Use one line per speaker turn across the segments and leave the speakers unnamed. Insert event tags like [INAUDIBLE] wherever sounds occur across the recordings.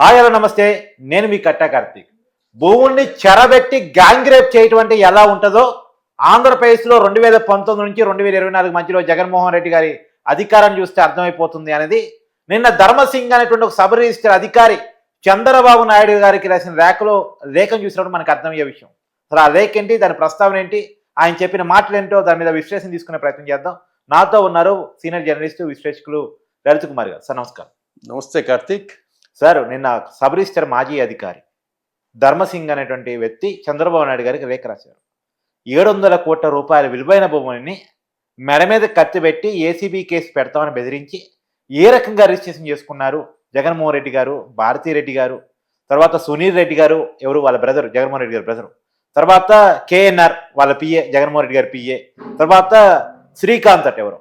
Hi hello నమస్తే. నేను మీ కట్టా కార్తీక్. భూముల్ని చెరబెట్టి గ్యాంగ్ రేప్ చేయటం అంటే ఎలా ఉంటుందో ఆంధ్రప్రదేశ్లో రెండు వేల పంతొమ్మిది నుంచి రెండు వేల ఇరవై నాలుగు మధ్యలో జగన్మోహన్ రెడ్డి గారి అధికారాన్ని చూస్తే అర్థమైపోతుంది అనేది. నిన్న ధర్మసింగ్ అనేటువంటి ఒక సబ్ రిజిస్టర్ అధికారి చంద్రబాబు నాయుడు గారికి రాసిన రేఖలో లేఖను చూసినప్పుడు మనకు అర్థమయ్యే విషయం. అసలు ఆ రేఖ ఏంటి? దాని ప్రస్తావన ఏంటి? ఆయన చెప్పిన మాటలు ఏంటో దాని మీద విశ్లేషణ తీసుకునే ప్రయత్నం చేద్దాం. నాతో ఉన్నారు సీనియర్ జర్నలిస్టు విశ్లేషకులు లలిత్ కుమార్ గారు. సార్ నమస్కారం.
నమస్తే కార్తీక్.
సార్ నిన్న సబ్ రిజిస్టర్ మాజీ అధికారి ధర్మసింగ్ అనేటువంటి వ్యక్తి చంద్రబాబు నాయుడు గారికి లేఖ రాశారు. ఏడు వందల కోట్ల రూపాయల విలువైన భూములని మెడ మీద కత్తి పెట్టి ఏసీబీ కేసు పెడతామని బెదిరించి ఏ రకంగా రిజిస్ట్రేషన్ చేసుకున్నారు? జగన్మోహన్ రెడ్డి గారు భారతీ రెడ్డి గారు తర్వాత సునీల్ రెడ్డి గారు ఎవరు? వాళ్ళ బ్రదర్ జగన్మోహన్ రెడ్డి గారు బ్రదరు. తర్వాత కేఎన్ఆర్ వాళ్ళ పిఏ జగన్మోహన్ రెడ్డి గారి పిఏ. తర్వాత శ్రీకాంత్ అట్ ఎవరు?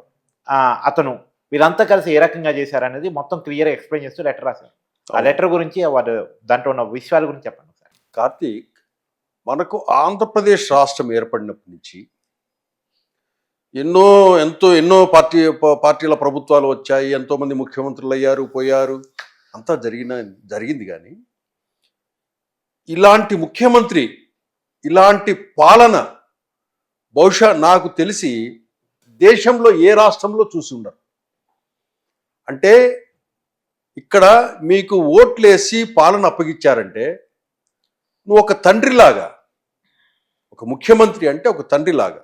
అతను. వీళ్ళంతా కలిసి ఏ రకంగా చేశారనేది మొత్తం క్లియర్గా ఎక్స్ప్లెయిన్ చేస్తూ లెటర్ రాశారు. ఆ లెటర్ గురించి వాడు దాంట్లో ఉన్న విషయాల గురించి చెప్పండి సార్
కార్తీక్ మనకు ఆంధ్రప్రదేశ్ రాష్ట్రం ఏర్పడినప్పటి నుంచి ఎన్నో ఎంతో ఎన్నో పార్టీ పార్టీల ప్రభుత్వాలు వచ్చాయి. ఎంతో మంది ముఖ్యమంత్రులు అయ్యారు పోయారు. అంతా జరిగిన జరిగింది కానీ ఇలాంటి ముఖ్యమంత్రి ఇలాంటి పాలన బహుశా నాకు తెలిసి దేశంలో ఏ రాష్ట్రంలో చూసి ఉండరు. అంటే ఇక్కడ మీకు ఓట్లేసి పాలన అప్పగిచ్చారంటే నువ్వు ఒక తండ్రిలాగా ఒక ముఖ్యమంత్రి అంటే ఒక తండ్రిలాగా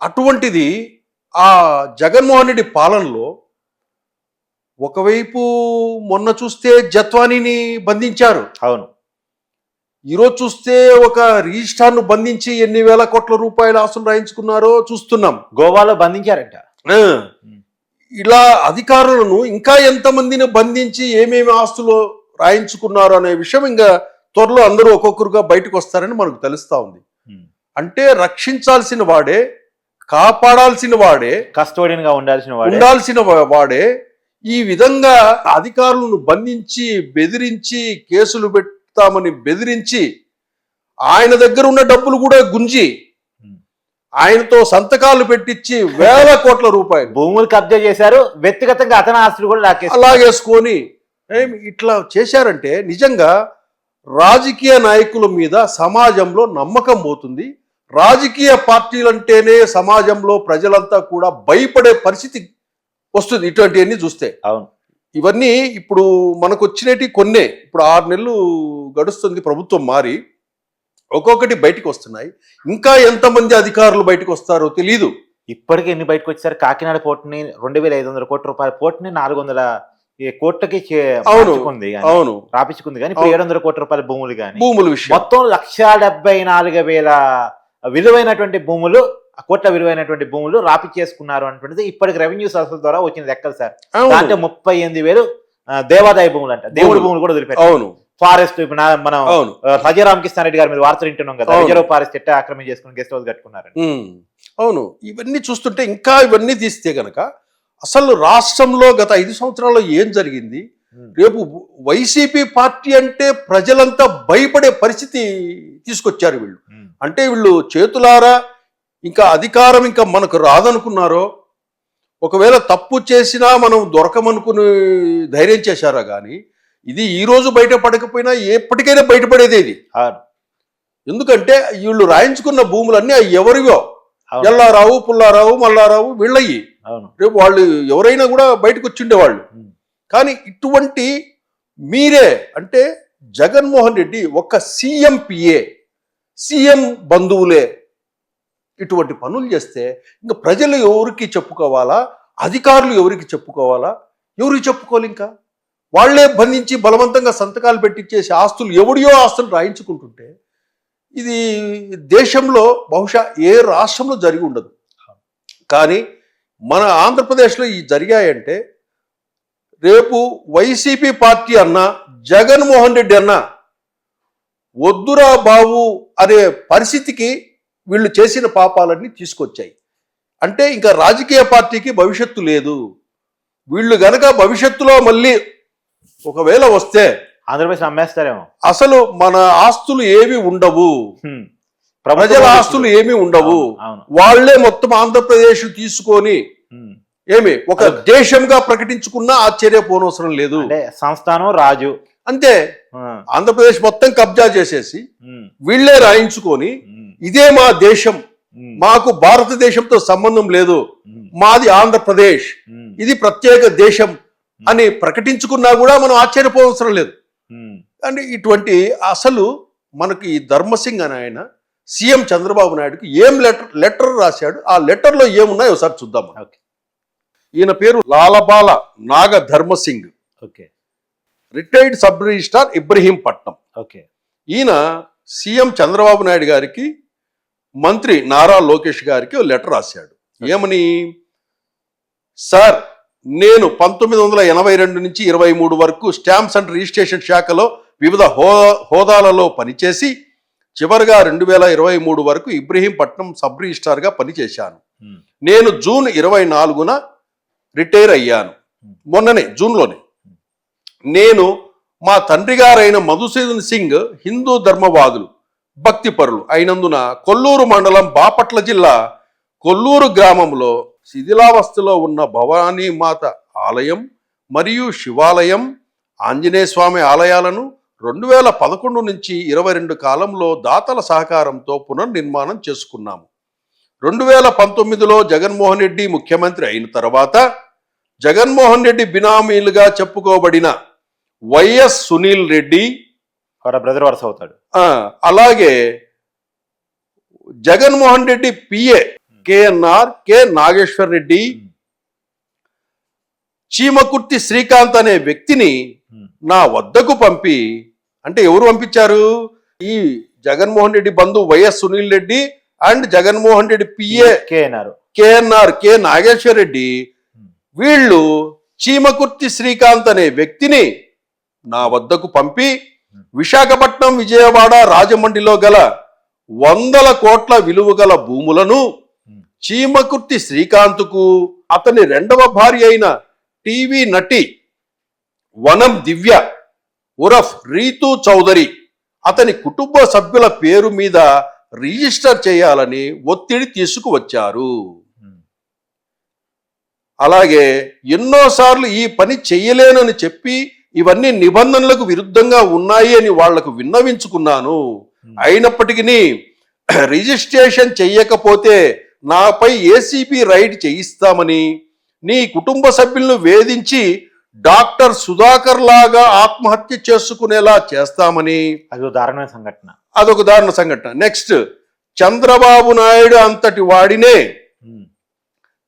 అటువంటిది ఆ జగన్మోహన్ రెడ్డి పాలనలో ఒకవైపు మొన్న చూస్తే జత్వానీని బంధించారు.
అవును.
ఈరోజు చూస్తే ఒక రిజిస్ట్రార్ను బంధించి ఎన్ని వేల కోట్ల రూపాయల ఆస్తులు రాయించుకున్నారో చూస్తున్నాం.
గోవాలో బంధించారంట.
ఇలా అధికారులను ఇంకా ఎంతమందిని బంధించి ఏమేమి ఆస్తులు రాయించుకున్నారు అనే విషయం ఇంకా త్వరలో అందరూ ఒక్కొక్కరుగా బయటకు వస్తారని మనకు తెలుస్తా ఉంది. అంటే రక్షించాల్సిన వాడే కాపాడాల్సిన వాడే
కస్టోడియన్గా ఉండాల్సిన వాడే
ఉండాల్సిన వాడే ఈ విధంగా అధికారులను బంధించి బెదిరించి కేసులు పెడతామని బెదిరించి ఆయన దగ్గర ఉన్న డబ్బులు కూడా గుంజి. ఆయనతో సంతకాలు పెట్టించి వేల కోట్ల రూపాయలు.
భూములు కబ్జా చేశారు. వ్యక్తిగతంగా అతని ఆస్తులు కూడా
అలాగేసుకొని ఇట్లా చేశారంటే నిజంగా రాజకీయ నాయకుల మీద సమాజంలో నమ్మకం పోతుంది. రాజకీయ పార్టీలంటేనే సమాజంలో ప్రజలంతా కూడా భయపడే పరిస్థితి వస్తుంది ఇటువంటివన్నీ చూస్తే.
అవును.
ఇవన్నీ ఇప్పుడు మనకు వచ్చినవి కొన్నే. ఇప్పుడు ఆరు నెలలు గడుస్తుంది ప్రభుత్వం మారి. ఒక్కొక్కటి బయటికి వస్తున్నాయి. ఇంకా ఎంతమంది అధికారులు బయటకు వస్తారో తెలియదు
ఇప్పటికే ఎన్ని బయటకు వచ్చారు? కాకినాడ పోర్టుని రెండు వేల ఐదు వందల కోట్ల రూపాయల పోర్టుని నాలుగు వందల కోట్లకి
అవును. అవును.
రాపించుకుంది కానీ ఇప్పుడు. ఏడు వందల కోట్ల రూపాయల భూములు కానీ
భూముల విషయం.
మొత్తం లక్ష డెబ్బై నాలుగు వేల విలువైనటువంటి భూములు కోట్ల విలువైనటువంటి భూములు రాపిచ్చేసుకున్నారు అటువంటిది ఇప్పటికి రెవెన్యూ సంస్థల ద్వారా వచ్చిన లెక్కలు సార్. దాంట్లో ముప్పై ఎనిమిది వేలు దేవాదాయ భూములు అంట. దేవుడి
భూములు.
భూములు కూడా వదిలిపెట్టారు.
అవును.
ఫారెస్ట్ ఇప్పుడు మనం
అవును.
ఆ, సజ్జ రామకృష్ణారెడ్డి గారి మీద వార్తలు వింటున్నాం కదా. రిజర్వ్ ఫారెస్ట్ ఎట్ట ఆక్రమణ చేసుకుని గెస్ట్ హౌస్ కట్టుకున్నారు
అవును. ఇవన్నీ చూస్తుంటే ఇంకా ఇవన్నీ తీస్తే గనక అసలు రాష్ట్రంలో గత ఐదు సంవత్సరాల్లో ఏం జరిగింది? రేపు వైసీపీ పార్టీ అంటే ప్రజలంతా భయపడే పరిస్థితి తీసుకొచ్చారు వీళ్ళు. అంటే వీళ్ళు చేతులారా ఇంకా అధికారం ఇంకా మనకు రాదనుకున్నారో ఒకవేళ తప్పు చేసినా మనం దొరకమనుకుని ధైర్యం చేశారా కానీ ఇది ఈ రోజు బయటపడకపోయినా ఎప్పటికైనా బయటపడేది ఇది. ఎందుకంటే వీళ్ళు రాయించుకున్న భూములన్నీ అవి ఎవరివో. ఎల్లారావు పుల్లారావు మల్లారావు వీళ్ళయి
అవును.
రేపు వాళ్ళు ఎవరైనా కూడా బయటకు వచ్చిండేవాళ్ళు. కానీ ఇటువంటి మీరే అంటే జగన్మోహన్ రెడ్డి ఒక సీఎం పిఏ సీఎం బంధువులే. ఇటువంటి పనులు చేస్తే ఇంకా ప్రజలు ఎవరికి చెప్పుకోవాలా? అధికారులు ఎవరికి చెప్పుకోవాలా? ఎవరికి చెప్పుకోవాలి ఇంకా? వాళ్ళే బంధించి బలవంతంగా సంతకాలు పెట్టించేసి ఆస్తులు ఎవడియో ఆస్తులు రాయించుకుంటుంటే ఇది దేశంలో బహుశా ఏ రాష్ట్రంలో జరిగి ఉండదు. కానీ మన ఆంధ్రప్రదేశ్లో ఈ జరిగాయంటే రేపు వైసీపీ పార్టీ అన్నా జగన్మోహన్ రెడ్డి అన్నా వద్దురా బాబు అనే పరిస్థితికి వీళ్ళు చేసిన పాపాలన్నీ తీసుకొచ్చాయి. అంటే ఇంకా రాజకీయ పార్టీకి భవిష్యత్తు లేదు. వీళ్ళు గనక భవిష్యత్తులో మళ్ళీ ఒకవేళ వస్తే
ఆంధ్రప్రదేశ్ అమ్మేస్తారేమో.
అసలు మన ఆస్తులు ఏవి ఉండవు. ప్రజల ఆస్తులు ఏమీ ఉండవు. వాళ్ళే మొత్తం ఆంధ్రప్రదేశ్ తీసుకొని. ఏమి ఒక దేశంగా ప్రకటించుకున్నా ఆశ్చర్యపోనవసరం లేదు.
అంటే సంస్థానం రాజు.
అంతే. ఆంధ్రప్రదేశ్ మొత్తం కబ్జా చేసేసి వీళ్ళే రాయించుకొని ఇదే మా దేశం. మాకు భారతదేశంతో సంబంధం లేదు. మాది ఆంధ్రప్రదేశ్. ఇది ప్రత్యేక దేశం. అని ప్రకటించుకున్నా కూడా మనం ఆశ్చర్యపోవసరం లేదు.
ఉమ్,
అంటే ఇటువంటి అసలు మనకి ఈ ధర్మసింగ్ అని ఆయన సీఎం చంద్రబాబు నాయుడుకి ఏం లెటర్ లెటర్ రాశాడు? ఆ లెటర్లో ఏమున్నాయో ఒకసారి చూద్దాం
ఓకే.
ఈయన పేరు Lalabala Naga Dharmasingh
okay.
Retired sub registrar Ibrahimpatnam.
Okay.
ఈయన సీఎం చంద్రబాబు నాయుడు గారికి మంత్రి నారా లోకేష్ గారికి లెటర్ రాశాడు. ఏమని? సార్ నేను పంతొమ్మిది వందల ఎనభై రెండు నుంచి ఇరవై మూడు వరకు స్టాంప్స్ అండ్ రిజిస్ట్రేషన్ శాఖలో వివిధ హో హోదాలలో పనిచేసి చివరిగా రెండు వేల ఇరవై మూడు వరకు ఇబ్రహీంపట్నం సబ్ రిజిస్ట్రార్గా పనిచేశాను. నేను జూన్ ఇరవై నాలుగున రిటైర్ అయ్యాను. మొన్ననే జూన్లోనే. నేను మా తండ్రి గారైన మధుసూదన్ సింగ్ హిందూ ధర్మవాదులు భక్తిపరులు. అయినందున కొల్లూరు మండలం బాపట్ల జిల్లా కొల్లూరు గ్రామంలో శిథిలావస్థలో ఉన్న భవానీ మాత ఆలయం మరియు శివాలయం ఆంజనేయ స్వామి ఆలయాలను రెండు వేల పదకొండు నుంచి ఇరవై రెండు కాలంలో దాతల సహకారంతో పునర్నిర్మాణం చేసుకున్నాము. రెండు వేల పంతొమ్మిదిలో జగన్మోహన్ రెడ్డి ముఖ్యమంత్రి అయిన తర్వాత జగన్మోహన్ రెడ్డి బినామీలుగా చెప్పుకోబడిన వైఎస్ సునీల్ రెడ్డి
బ్రదర్ వరుస అవుతాడు.
అలాగే Jaganmohan Reddy PA KNR K Nageswar Reddy Cheemakurthi Srikanth అనే వ్యక్తిని నా వద్దకు పంపి అంటే ఎవరు పంపించారు? ఈ జగన్మోహన్ రెడ్డి బంధు YS Sunil Reddy and Jaganmohan Reddy PA
K అన్నారు
కేఎన్ఆర్. కె నాగేశ్వర్ రెడ్డి. వీళ్ళు చీమకుర్తి శ్రీకాంత్ అనే వ్యక్తిని నా వద్దకు పంపి విశాఖపట్నం విజయవాడ రాజమండ్రిలో గల వందల కోట్ల విలువ గల భూములను చీమకుర్తి శ్రీకాంత్కు అతని రెండవ భార్య అయిన టీవీ నటి వనం దివ్య ఉరఫ్ రీతు చౌదరి అతని కుటుంబ సభ్యుల పేరు మీద రిజిస్టర్ చేయాలని ఒత్తిడి తీసుకువచ్చారు. అలాగే ఎన్నోసార్లు ఈ పని చెయ్యలేనని చెప్పి ఇవన్నీ నిబంధనలకు విరుద్ధంగా ఉన్నాయి అని వాళ్ళకు విన్నవించుకున్నాను. అయినప్పటికీ రిజిస్ట్రేషన్ చెయ్యకపోతే నాపై ఏసీబీ రైడ్ చేయిస్తామని నీ కుటుంబ సభ్యులను వేధించి డాక్టర్ సుధాకర్ లాగా ఆత్మహత్య చేసుకునేలా చేస్తామని.
అది దారుణమైన సంఘటన.
అదొక దారుణ సంఘటన. నెక్స్ట్ చంద్రబాబు నాయుడు అంతటి వాడినే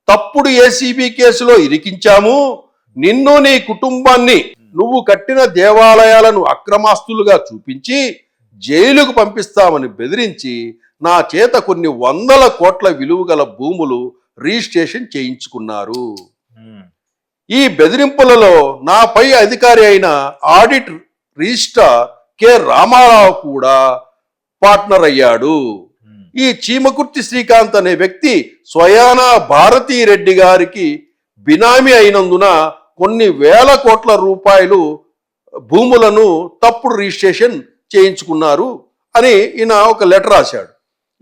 తప్పుడు ఏసీబీ కేసులో ఇరికించాము. నిన్ను నీ కుటుంబాన్ని నువ్వు కట్టిన దేవాలయాలను అక్రమాస్తులుగా చూపించి జైలుకు పంపిస్తామని బెదిరించి నా చేత కొన్ని వందల కోట్ల విలువ గల భూములు రిజిస్ట్రేషన్ చేయించుకున్నారు. ఈ బెదిరింపులలో నాపై అధికారి అయిన ఆడిట్ రిజిస్ట్రార్ కె. రామారావు కూడా పార్ట్నర్ అయ్యాడు. ఈ చీమకుర్తి శ్రీకాంత్ అనే వ్యక్తి స్వయాన భారతీ రెడ్డి గారికి బినామీ అయినందున కొన్ని వేల కోట్ల రూపాయలు భూములను తప్పుడు రిజిస్ట్రేషన్ చేయించుకున్నారు అని ఈయన ఒక లెటర్ రాశాడు.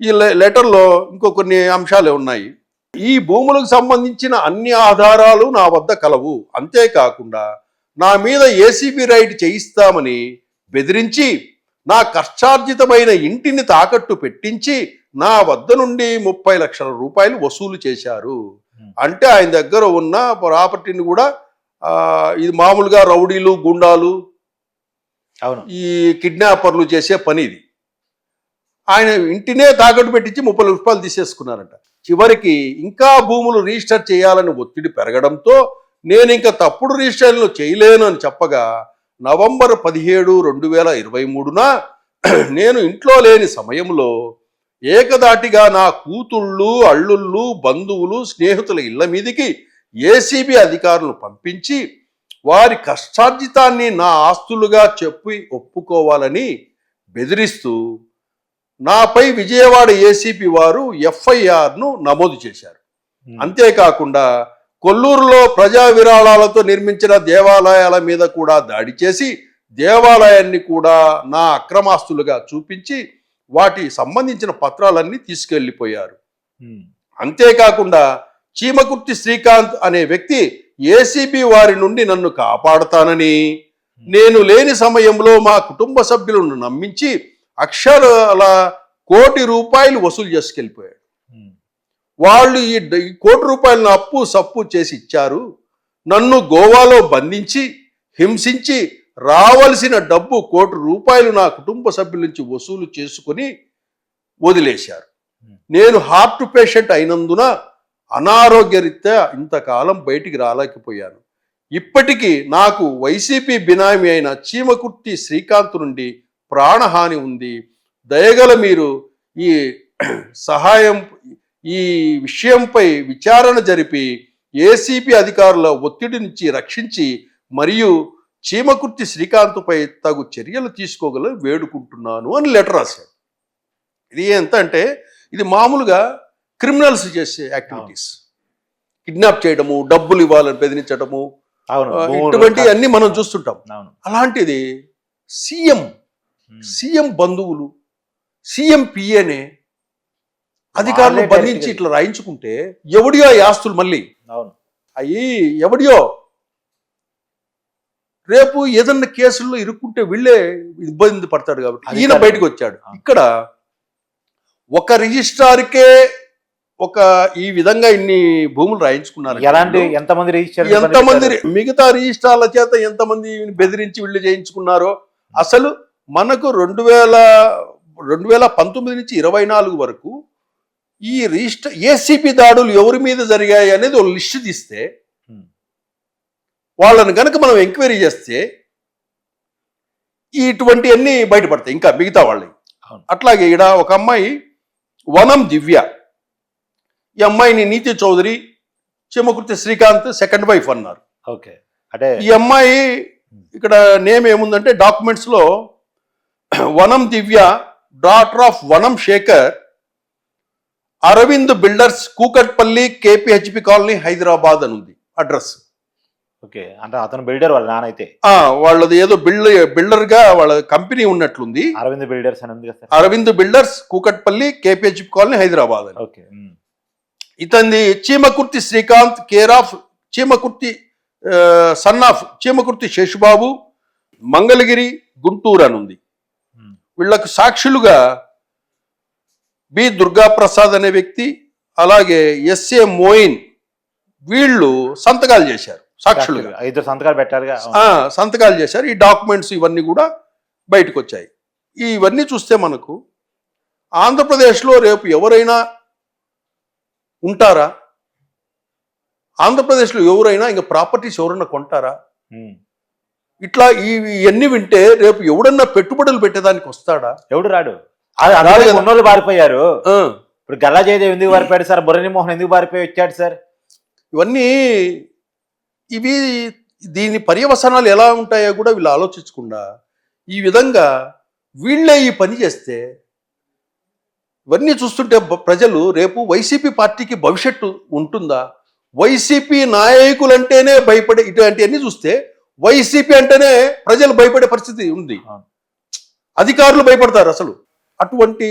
ఈ లె- లెటర్లో ఇంకో కొన్ని అంశాలు ఉన్నాయి. ఈ భూములకు సంబంధించిన అన్ని ఆధారాలు నా వద్ద కలవు. అంతేకాకుండా నా మీద ఏసీబీ రైడ్ చేయిస్తామని బెదిరించి నా కష్టార్జితమైన ఇంటిని తాకట్టు పెట్టించి నా వద్ద నుండి ముప్పై లక్షల రూపాయలు వసూలు చేశారు. అంటే ఆయన దగ్గర ఉన్న ప్రాపర్టీని కూడా ఇది మామూలుగా రౌడీలు గుండాలు
అవును.
ఈ కిడ్నాపర్లు చేసే పని ఇది. ఆయన ఇంటినే తాకట్టు పెట్టించి ముప్పై రూపాయలు తీసేసుకున్నారంట. చివరికి ఇంకా భూములు రిజిస్టర్ చేయాలని ఒత్తిడి పెరగడంతో నేను ఇంకా తప్పుడు రిజిస్టర్లు చేయలేను అని చెప్పగా నవంబర్ పదిహేడు రెండు వేల ఇరవై మూడున [CLEARS THROAT] నేను ఇంట్లో లేని సమయంలో ఏకదాటిగా నా కూతుళ్ళు అల్లుళ్ళు బంధువులు స్నేహితుల ఇళ్ళ మీదికి ఏసీబీ అధికారులను పంపించి వారి కష్టార్జితాన్ని నా ఆస్తులుగా చెప్పి ఒప్పుకోవాలని బెదిరిస్తూ నాపై విజయవాడ ఏసీపీ వారు ఎఫ్ఐఆర్ను నమోదు చేశారు. అంతేకాకుండా కొల్లూరులో ప్రజా విరాళాలతో నిర్మించిన దేవాలయాల మీద కూడా దాడి చేసి దేవాలయాన్ని కూడా నా అక్రమాస్తులుగా చూపించి వాటి సంబంధించిన పత్రాలన్నీ
తీసుకెళ్ళిపోయారు
అంతేకాకుండా చీమకుర్తి శ్రీకాంత్ అనే వ్యక్తి ఏసీబీ వారి నుండి నన్ను కాపాడుతానని నేను లేని సమయంలో మా కుటుంబ సభ్యులను నమ్మించి అక్షరాల కోటి రూపాయలు వసూలు చేసుకెళ్ళిపోయాడు. వాళ్ళు ఈ కోటి రూపాయలను అప్పు సప్పు చేసి ఇచ్చారు. నన్ను గోవాలో బంధించి హింసించి రావలసిన డబ్బు కోటి రూపాయలు నా కుటుంబ సభ్యుల నుంచి వసూలు చేసుకుని వదిలేశారు. నేను హార్ట్ పేషెంట్ అయినందున అనారోగ్యరీత్యా ఇంతకాలం బయటికి రాలేకపోయాను. ఇప్పటికీ నాకు వైసీపీ బినామీ అయిన చీమకుర్తి శ్రీకాంత్ నుండి ప్రాణహాని ఉంది. దయగల మీరు ఈ సహాయం ఈ విషయంపై విచారణ జరిపి ఏసీపీ అధికారుల ఒత్తిడి నుంచి రక్షించి మరియు చీమకుర్తి శ్రీకాంత్పై తగు చర్యలు తీసుకోగల వేడుకుంటున్నాను అని లెటర్ రాశాడు ఇది ఎంత అంటే ఇది మామూలుగా క్రిమినల్స్ చేసే యాక్టివిటీస్. కిడ్నాప్ చేయడము డబ్బులు ఇవ్వాలని బెదిరించడము ఇటువంటి అన్ని మనం చూస్తుంటాం. అలాంటిది సీఎం. సీఎం బంధువులు సీఎం పిఏనే అధికారులు బంధించి ఇట్లా రాయించుకుంటే ఎవడియో ఈ ఆస్తులు మళ్ళీ?
అవును.
అయ్యి ఎవడియో? రేపు ఏదన్నా కేసుల్లో ఇరుక్కుంటే వీళ్ళే ఇబ్బంది పడతాడు కాబట్టి ఈయన. బయటకు వచ్చాడు. ఇక్కడ ఒక రిజిస్ట్రార్కే ఒక ఈ విధంగా ఇన్ని భూములు రాయించుకున్నారు.
ఎలాంటి ఎంతమంది రిజిస్టర్
ఎంతమంది మిగతా రిజిస్ట్రార్ల చేత ఎంతమంది బెదిరించి వీళ్ళు చేయించుకున్నారో అసలు మనకు రెండు వేల రెండు వేల పంతొమ్మిది నుంచి ఇరవై నాలుగు వరకు ఈ రిజిస్టర్ ఏసీపీ దాడులు ఎవరి మీద జరిగాయి అనేది ఒక లిస్ట్ తీస్తే. వాళ్ళని కనుక మనం ఎంక్వైరీ చేస్తే ఇటువంటి అన్ని బయటపడతాయి ఇంకా మిగతా వాళ్ళవి. అట్లాగే ఇక్కడ ఒక అమ్మాయి వనం దివ్య. ఈ అమ్మాయిని నీతి చౌదరి చిమ్మకుర్తి శ్రీకాంత్ సెకండ్ వైఫ్ అన్నారు.
ఓకే. అంటే
ఈ అమ్మాయి ఇక్కడ నేమ్ ఏముందంటే డాక్యుమెంట్స్లో వనం Divya daughter of Vanam Shekar Aravind builders Kukatpally KPHB colony Hyderabad అని ఉంది అడ్రస్.
ఓకే అంటే అతను బిల్డర్ వాళ్ళ
ఆ వాళ్ళది ఏదో బిల్డర్ బిల్డర్గా వాళ్ళ కంపెనీ ఉన్నట్లుంది.
అరవింద్ బిల్డర్స్ అని ఉంది కదా
Aravind builders Kukatpally KPHB colony Hyderabad అని.
Okay.
ఇతంది Cheemakurthi Srikanth care of Cheemakurthi son of Cheemakurthi Seshubabu Mangalagiri Guntur అని ఉంది.
ఉమ్.
వీళ్ళకు సాక్షులుగా బి. దుర్గాప్రసాద్ అనే వ్యక్తి అలాగే ఎస్ఏ మోయిన్ వీళ్ళు సంతకాలు చేశారు సాక్షులుగా.
ఇద్దరు సంతకాలు.
ఆ, సంతకాలు చేశారు. ఈ డాక్యుమెంట్స్ ఇవన్నీ కూడా బయటకు వచ్చాయి ఇవన్నీ చూస్తే మనకు ఆంధ్రప్రదేశ్లో రేపు ఎవరైనా ఉంటారా? ఆంధ్రప్రదేశ్లో ఎవరైనా ఇంకా ప్రాపర్టీస్ ఎవరైనా కొంటారా. ఇట్లా ఇవన్నీ వింటే రేపు ఎవడన్నా పెట్టుబడులు పెట్టేదానికి వస్తాడా?
ఎవడు రాడు. ఉన్నోళ్ళు పారిపోయారు. ఇప్పుడు గల్లా జయదేవ్ ఎందుకు పారిపోయాడు సార్? బుర్రని మోహన్ ఎందుకు పారిపోయి వచ్చాడు సార్?
ఇవన్నీ ఇవి దీని పర్యవసనాలు ఎలా ఉంటాయో కూడా వీళ్ళు ఆలోచించకుండా ఈ విధంగా వీళ్ళే ఈ పని చేస్తే ఇవన్నీ చూస్తుంటే ప్రజలు రేపు వైసీపీ పార్టీకి భవిష్యత్తు ఉంటుందా? వైసీపీ నాయకులంటేనే భయపడే ఇటువంటివన్నీ చూస్తే వైసీపీ అంటేనే ప్రజలు భయపడే పరిస్థితి ఉంది. అధికారులు భయపడతారు అసలు. అటువంటి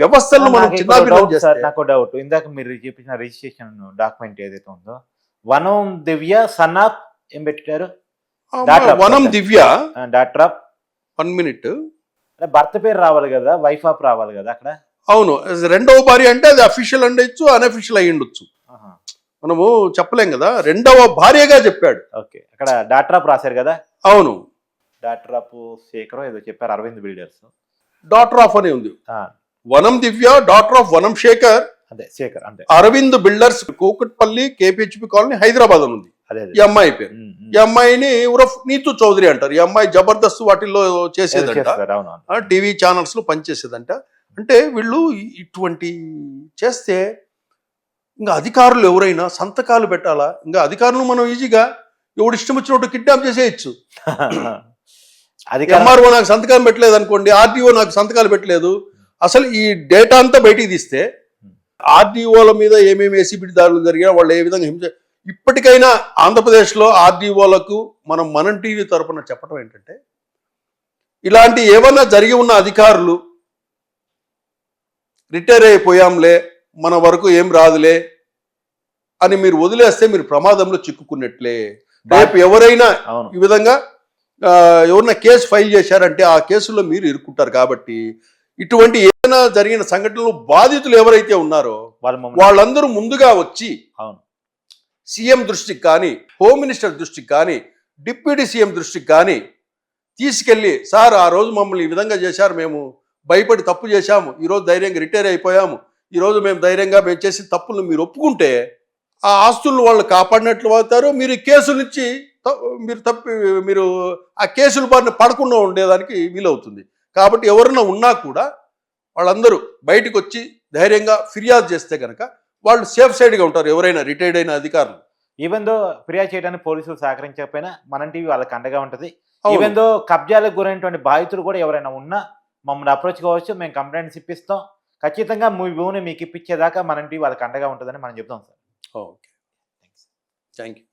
వ్యవస్థలను మనం
నాకు డౌట్ నాకు ఇందాక మీరు చూపించిన రిజిస్ట్రేషన్ డాక్యుమెంట్ ఏదైతే ఉందో వనం దివ్య సన్ ఆఫ్ ఏం పెట్టారు?
వనం. Divya
doctor of
one minute
భర్త పేరు రావాలి కదా వైఫ్ ఆఫ్ రావాలి కదా అక్కడ?
అవును. రెండవ భార్య అంటే అది అఫీషియల్ ఉండొచ్చు అన్అఫీషియల్ అయి ఉండొచ్చు. మనము చెప్పలేం కదా రెండవ భార్యగా చెప్పాడు.
ఓకే అక్కడ డాక్టర్ ఆఫ్ రాశారు కదా?
అవును.
డాక్టర్ ఆఫ్ శేఖర్ ఏదో చెప్పారు అరవింద్ బిల్డర్స్.
డాటర్ ఆఫ్ అని ఉంది. వనం దివ్య డాటర్ ఆఫ్ వనం శేఖర్
అదే శేఖర్ అంతే.
Aravind builders Kukatpally KPHB colony Hyderabad అని ఉంది.
అదే
ఈ అమ్మాయి పేరు. ఈ అమ్మాయిని ఉరఫ్ నీతు చౌదరి అంటారు. ఈ అమ్మాయి జబర్దస్త్ వాటిల్లో చేసేదంట. టీవీ ఛానల్స్లో పనిచేసేదంట. అంటే వీళ్ళు ఇటువంటి చేస్తే ఇంకా అధికారులు ఎవరైనా సంతకాలు పెట్టాలా? ఇంకా అధికారులు మనం ఈజీగా ఎవడు ఇష్టం వచ్చినట్టు కిడ్నాప్ చేసేయచ్చు.
అధికారం
ఎంఆర్ఓ నాకు సంతకాలు పెట్టలేదు అనుకోండి ఆర్డీఓ నాకు సంతకాలు పెట్టలేదు. అసలు ఈ డేటా అంతా బయటికి తీస్తే ఆర్డీఓల మీద ఏమేమి ఏసీబీ దాడులు జరిగా వాళ్ళు ఏ విధంగా హింస ఇప్పటికైనా ఆంధ్రప్రదేశ్లో ఆర్డీఓలకు మనం మనం టీవీ తరపున చెప్పడం ఏంటంటే ఇలాంటి ఏమన్నా జరిగి ఉన్న అధికారులు రిటైర్ అయిపోయాంలే మన వరకు ఏం రాదులే అని మీరు వదిలేస్తే మీరు ప్రమాదంలో చిక్కుకున్నట్లే. రేపు ఎవరైనా ఈ విధంగా ఆ, ఎవరన్నా కేసు ఫైల్ చేశారంటే ఆ కేసులో మీరు ఇరుక్కుంటారు కాబట్టి ఇటువంటి ఏదైనా జరిగిన సంఘటనలు బాధితులు ఎవరైతే ఉన్నారో వాళ్ళందరూ ముందుగా వచ్చి సీఎం దృష్టికి కానీ హోమ్ మినిస్టర్ దృష్టికి కానీ డిప్యూటీ సీఎం దృష్టికి కానీ తీసుకెళ్ళి సార్ ఆ రోజు మమ్మల్ని ఈ విధంగా చేశారు మేము భయపడి తప్పు చేశాము ఈరోజు ధైర్యంగా రిటైర్ అయిపోయాము ఈరోజు మేము ధైర్యంగా మేము చేసిన తప్పులను మీరు ఒప్పుకుంటే ఆ ఆస్తులను వాళ్ళు కాపాడినట్లు అవుతారు. మీరు కేసుల త- మీరు తప్పి మీరు ఆ కేసుల బారిన పడకుండా ఉండేదానికి వీలవుతుంది. కాబట్టి ఎవరైనా ఉన్నా కూడా వాళ్ళందరూ బయటకు వచ్చి ధైర్యంగా ఫిర్యాదు చేస్తే కనుక వాళ్ళు సేఫ్ సైడ్గా ఉంటారు. ఎవరైనా రిటైర్డ్ అయిన అధికారులు.
ఈవెన్ దో ఫిర్యాదు చేయడానికి పోలీసులు సహకరించకపోయినా మన టీవీ వాళ్ళకి అండగా ఉంటుంది. ఈవెన్ దో కబ్జాలకు గురైనటువంటి బాధితులు కూడా ఎవరైనా ఉన్నా మమ్మల్ని అప్రోచ్ కావచ్చు. మేము కంప్లైంట్స్ ఇప్పిస్తాం. ఖచ్చితంగా మీ భూమిని మీకు ఇప్పించేదాకా మన టీవీ వాళ్ళకి అండగా ఉంటుందని మనం చెప్తాం సార్.
ఓకే. Thank you